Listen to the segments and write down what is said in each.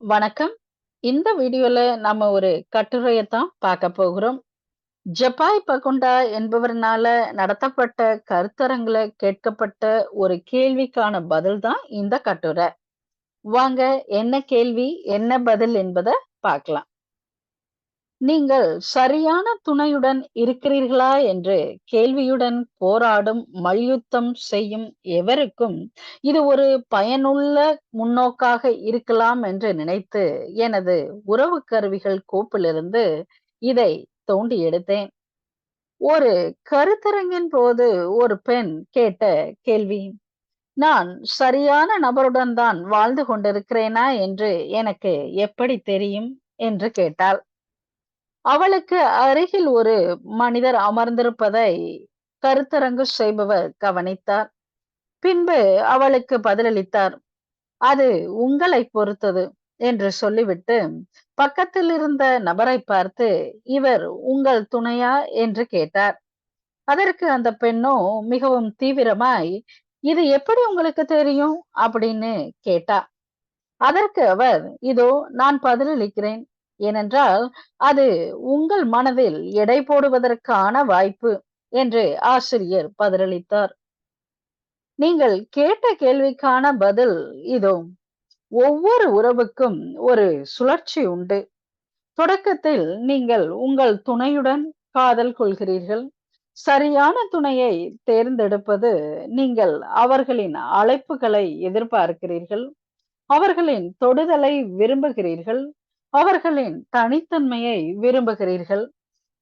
வணக்கம். இந்த வீடியோல நம்ம ஒரு கட்டுரையத்தான் பார்க்க போகிறோம். ஜப்பாய் பகுண்டா என்பவர்னால நடத்தப்பட்ட கருத்தரங்குல கேட்கப்பட்ட ஒரு கேள்விக்கான பதில் தான் இந்த கட்டுரை. வாங்க என்ன கேள்வி என்ன பதில் என்பதை பார்க்கலாம். நீங்கள் சரியான துணையுடன் இருக்கிறீர்களா என்று கேள்வியுடன் போராடும் மல்யுத்தம் செய்யும் எவருக்கும் இது ஒரு பயனுள்ள முன்னோக்காக இருக்கலாம் என்று நினைத்து எனது உறவு கருவிகள் கோப்பிலிருந்து இதை தோண்டி எடுத்தேன். ஒரு கருத்தரங்கின் போது ஒரு பெண் கேட்ட கேள்வி நான் சரியான நபருடன் தான் வாழ்ந்து கொண்டிருக்கிறேனா? என்று எனக்கு எப்படி தெரியும்? என்று கேட்டாள். அவளுக்கு அருகில் ஒரு மனிதர் அமர்ந்திருப்பதை கருத்தரங்கு செய்பவர் கவனித்தார். பின்பு அவளுக்கு பதிலளித்தார் அது உங்களை பொறுத்தது என்று சொல்லிவிட்டு பக்கத்தில் இருந்த நபரை பார்த்து இவர் உங்கள் துணையா? என்று கேட்டார். அதற்கு அந்த பெண்ணோ மிகவும் தீவிரமாய் இது எப்படி உங்களுக்கு தெரியும்? அப்படின்னு கேட்டா அதற்கு அவர் இதோ நான் பதிலளிக்கிறேன். ஏனென்றால் அது உங்கள் மனதில் எடை போடுவதற்கான வாய்ப்பு என்று ஆசிரியர் பதிலளித்தார். நீங்கள் கேட்ட கேள்விக்கான பதில் இதோ. ஒவ்வொரு உறவுக்கும் ஒரு சுழற்சி உண்டு. தொடக்கத்தில் நீங்கள் உங்கள் துணையுடன் காதல் கொள்கிறீர்கள். சரியான துணையை தேர்ந்தெடுப்பது நீங்கள் அவர்களின் அழைப்புகளை எதிர்பார்க்கிறீர்கள். அவர்களின் தொடுதலை விரும்புகிறீர்கள். அவர்களின் தனித்தன்மையை விரும்புகிறீர்கள்.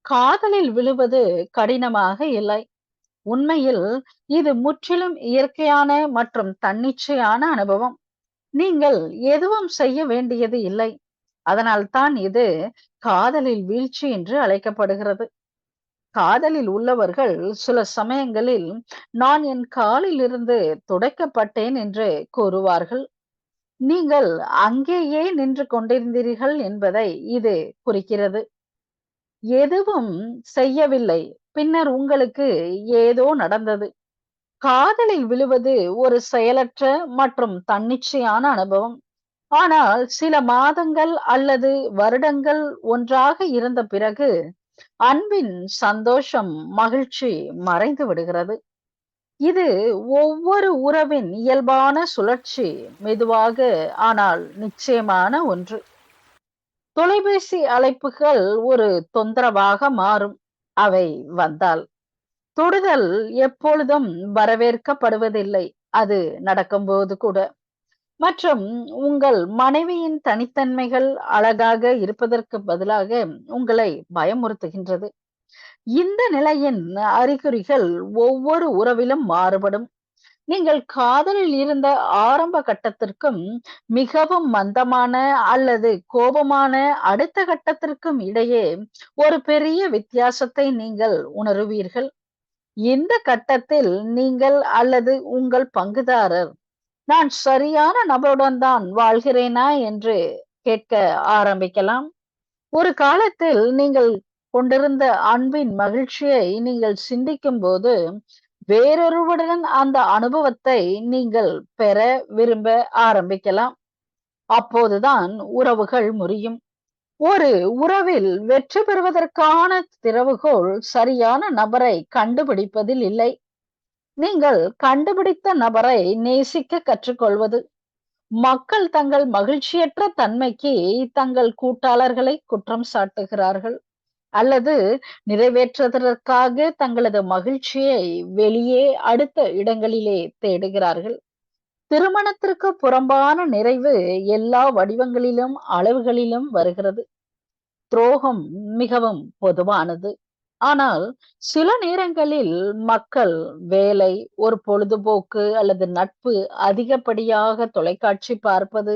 காதலில் விழுவது கடினமாக இல்லை. உண்மையில் இது முற்றிலும் இயற்கையான மற்றும் தன்னிச்சையான அனுபவம். நீங்கள் எதுவும் செய்ய வேண்டியது இல்லை. அதனால்தான் இது காதலில் வீழ்ச்சி என்று அழைக்கப்படுகிறது. காதலில் உள்ளவர்கள் சில சமயங்களில் நான் என் காலில் இருந்து துடைக்கப்பட்டேன் என்று கூறுவார்கள். நீங்கள் அங்கேயே நின்று கொண்டிருந்தீர்கள் என்பதை இது குறிக்கிறது. எதுவும் செய்யவில்லை. பின்னர் உங்களுக்கு ஏதோ நடந்தது. காதலில் விழுவது ஒரு செயலற்ற மற்றும் தன்னிச்சையான அனுபவம். ஆனால் சில மாதங்கள் அல்லது வருடங்கள் ஒன்றாக இருந்த பிறகு அன்பின் சந்தோஷம் மகிழ்ச்சி மறைந்து விடுகிறது. இது ஒவ்வொரு உறவின் இயல்பான சுழற்சி மெதுவாக ஆனால் நிச்சயமான ஒன்று. தொலைபேசி அழைப்புகள் ஒரு தொந்தரவாக மாறும். அவை வந்தால் தொடுதல் எப்பொழுதும் வரவேற்கப்படுவதில்லை. அது நடக்கும்போது கூட. மற்றும் உங்கள் மனைவியின் தனித்தன்மைகள் அழகாக இருப்பதற்கு பதிலாக உங்களை பயமுறுத்துகின்றது. இந்த நிலையின் அறிகுறிகள் ஒவ்வொரு உறவிலும் மாறுபடும். நீங்கள் காதலில் இருந்த ஆரம்ப கட்டத்திற்கும் மிகவும் மந்தமான அல்லது கோபமான அடுத்த கட்டத்திற்கும் இடையே ஒரு பெரிய வித்தியாசத்தை நீங்கள் உணருவீர்கள். இந்த கட்டத்தில் நீங்கள் அல்லது உங்கள் பங்குதாரர் நான் சரியான நபருடன் தான் வாழ்கிறேனா? என்று கேட்க ஆரம்பிக்கலாம். ஒரு காலத்தில் நீங்கள் கொண்டிருந்த அன்பின் மகிழ்ச்சியை நீங்கள் சிந்திக்கும் போது வேறொருவருடன் அந்த அனுபவத்தை நீங்கள் பெற விரும்ப ஆரம்பிக்கலாம். அப்போதுதான் உறவுகள் முறியும். ஒரு உறவில் வெற்றி பெறுவதற்கான திறவுகோள் சரியான நபரை கண்டுபிடிப்பதில் இல்லை. நீங்கள் கண்டுபிடித்த நபரை நேசிக்க கற்றுக்கொள்வது. மக்கள் தங்கள் மகிழ்ச்சியற்ற தன்மைக்கு தங்கள் கூட்டாளர்களை குற்றம் சாட்டுகிறார்கள். அல்லது நிறைவேற்றுவதற்காக தங்களது மகிழ்ச்சியை வெளியே அடுத்த இடங்களிலே தேடுகிறார்கள். திருமணத்திற்கு புறம்பான நிறைவு எல்லா வடிவங்களிலும் அளவுகளிலும் வருகிறது. துரோகம் மிகவும் பொதுவானது. ஆனால் சில நேரங்களில் மக்கள் வேலை ஒரு பொழுதுபோக்கு அல்லது நட்பு அதிகப்படியாக தொலைக்காட்சி பார்ப்பது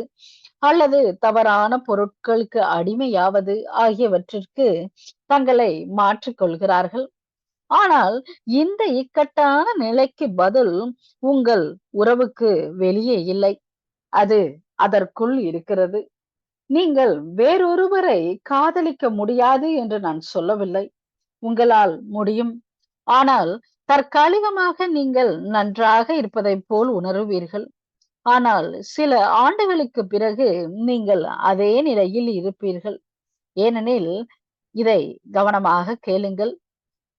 அல்லது தவறான பொருட்களுக்கு அடிமையாவது ஆகியவற்றிற்கு தங்களை மாற்றிக்கொள்கிறார்கள் ஆனால் இந்த இக்கட்டான நிலைக்கு பதில் உங்கள் உறவுக்கு வெளியே இல்லை. அது அதற்குள் இருக்கிறது. நீங்கள் வேறொருவரை காதலிக்க முடியாது என்று நான் சொல்லவில்லை. உங்களால் முடியும். ஆனால் தற்காலிகமாக நீங்கள் நன்றாக இருப்பதைப் போல் உணருவீர்கள். ஆனால் சில ஆண்டுகளுக்கு பிறகு நீங்கள் அதே நிலையில் இருப்பீர்கள். ஏனெனில் இதை கவனமாக கேளுங்கள்.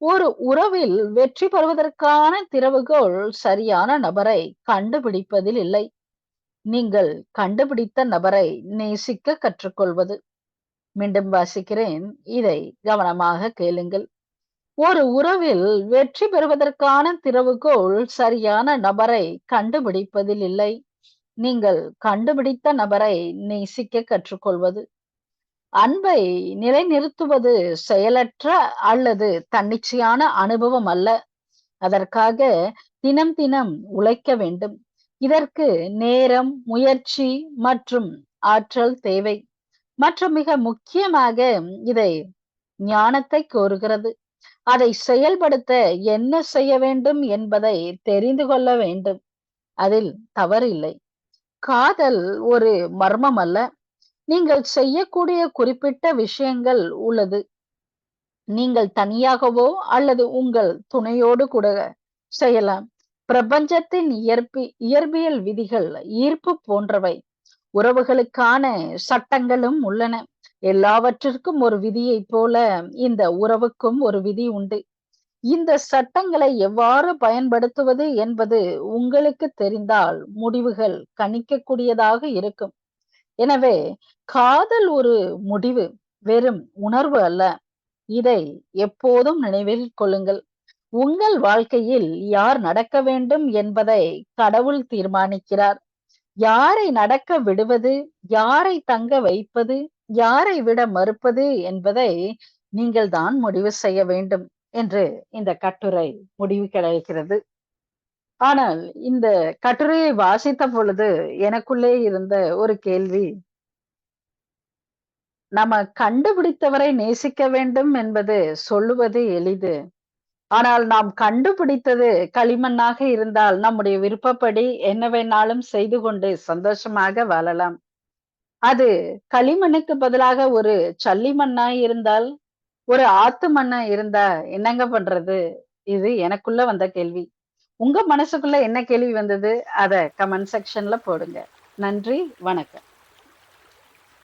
ஒரு உறவில் வெற்றி பெறுவதற்கான திறவுகோள் சரியான நபரை கண்டுபிடிப்பதில் இல்லை. நீங்கள் கண்டுபிடித்த நபரை நேசிக்க கற்றுக்கொள்வது. மீண்டும் வாசிக்கிறேன். இதை கவனமாக கேளுங்கள். ஒரு உறவில் வெற்றி பெறுவதற்கான திறவுகோள் சரியான நபரை கண்டுபிடிப்பதில் இல்லை. நீங்கள் கண்டுபிடித்த நபரை நேசிக்க கற்றுக்கொள்வது. அன்பை நிலைநிறுத்துவது செயலற்ற அல்லது தன்னிச்சையான அனுபவம் அல்ல. அதற்காக தினம் தினம் உழைக்க வேண்டும். இதற்கு நேரம், முயற்சி மற்றும் ஆற்றல் தேவை. மற்றும் மிக முக்கியமாக இதை ஞானத்தை கோருகிறது. அதை செயல்படுத்த என்ன செய்ய வேண்டும் என்பதை தெரிந்து கொள்ள வேண்டும். அதில் தவறில்லை. காதல் ஒரு மர்மம் அல்ல. நீங்கள் செய்யக்கூடிய குறிப்பிட்ட விஷயங்கள் உள்ளது. நீங்கள் தனியாகவோ அல்லது உங்கள் துணையோடு கூட செய்யலாம். பிரபஞ்சத்தின் இயற்பி இயற்பியல் விதிகள் ஈர்ப்பு போன்றவை. உறவுகளுக்கான சட்டங்களும் உள்ளன. எல்லாவற்றிற்கும் ஒரு விதியைப் போல இந்த உறவுக்கும் ஒரு விதி உண்டு. இந்த சட்டங்களை எவ்வாறு பயன்படுத்துவது என்பது உங்களுக்கு தெரிந்தால் முடிவுகள் கணிக்கக்கூடியதாக இருக்கும். எனவே காதல் ஒரு முடிவு, வெறும் உணர்வு அல்ல. இதை எப்போதும் நினைவில் கொள்ளுங்கள். உங்கள் வாழ்க்கையில் யார் நடக்க வேண்டும் என்பதை கடவுள் தீர்மானிக்கிறார். யாரை நடக்க விடுவது, யாரை தங்க வைப்பது, யாரை விட மறுப்பது என்பதை நீங்கள் தான் முடிவு செய்ய வேண்டும் என்று இந்த கட்டுரை முடிவு கிடைக்கிறது. ஆனால் இந்த கட்டுரையை வாசித்த பொழுது எனக்குள்ளே இருந்த ஒரு கேள்வி. நம்ம கண்டுபிடித்தவரை நேசிக்க வேண்டும் என்பது சொல்லுவது எளிது. ஆனால் நாம் கண்டுபிடித்தது களிமண்ணாக இருந்தால் நம்முடைய விருப்பப்படி என்ன வேணாலும் செய்து கொண்டு சந்தோஷமாக வாழலாம். அது களிமண்ணுக்கு பதிலாக ஒரு சல்லி மண்ணாய் இருந்தால், ஒரு ஆத்து மண்ணா இருந்தா என்னங்க பண்றது? இது எனக்குள்ள வந்த கேள்வி. உங்க மனசுக்குள்ள என்ன கேள்வி வந்தது? அதை கமெண்ட் செக்ஷன்ல போடுங்க. நன்றி, வணக்கம்.